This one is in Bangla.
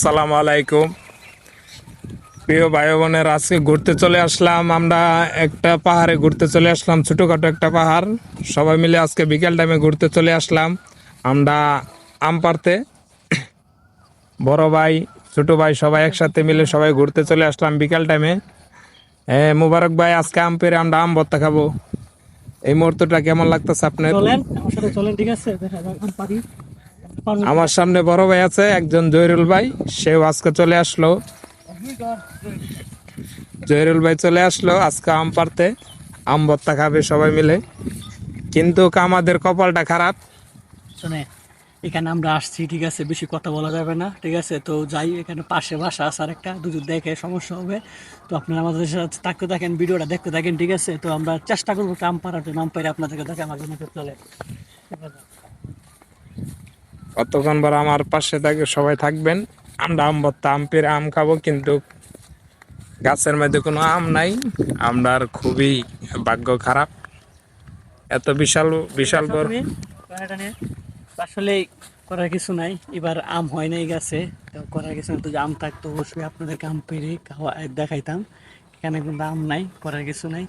আসসালামু আলাইকুম। প্রিয় ভাই বোনের আজকে ঘুরতে চলে আসলাম। আমরা একটা পাহাড়ে ঘুরতে চলে আসলাম, ছোটোখাটো একটা পাহাড়। সবাই মিলে আজকে বিকেল টাইমে ঘুরতে চলে আসলাম। আমরা আম পারতে বড় ভাই, ছোট ভাই সবাই একসাথে মিলে সবাই ঘুরতে চলে আসলাম বিকেল টাইমে হ্যাঁ মুবারক ভাই, আজকে আম পেরে আমরা আম ভর্তা খাব। এই মুহূর্তটা কেমন লাগতেছে আপনার? চলেন ঠিক আছে। আমার সামনে বড় ভাই আছে একজন জহিরুল ভাই সেও আজকে চলে আসলো। জহিরুল ভাই চলে আসলো আজকে আম পারতে আম ভর্তা খাবে সবাই মিলে। কিন্তু আমাদের কপালটা খারাপ। শুনে এখানে আমরা আসছি ঠিক আছে? বেশি কথা বলা যাবে না ঠিক আছে? তো যাই এখানে পাশে বাসা আছে একটা দুজন দেখে সমস্যা হবে। তো আপনারা আমাদের সাথে থাকতে থাকেন ভিডিওটা দেখতে থাকেন ঠিক আছে? তো আমরা চেষ্টা করব কাম পাড়ার জন্য আম পাইরে আপনাদেরকে দেখে আমার জন্য চলে। কতক্ষণ আমার পাশে থাকে, সবাই থাকবেন। আমরা আম ভর্তা, আম পেরে আম খাব, কিন্তু গাছের মধ্যে কোনো আম নাই। আমরার খুবই ভাগ্য খারাপ। এত বিশাল বিশাল বড়। আসলে করার কিছু নাই। এবার আম হয় নাই গাছে। তো করার কিছু নাই। আম থাকতো, অবশ্যই আপনাদেরকে আম পেরে খাওয়া দেখাইতাম। এখানে কিন্তু আম নাই, করার কিছু নাই।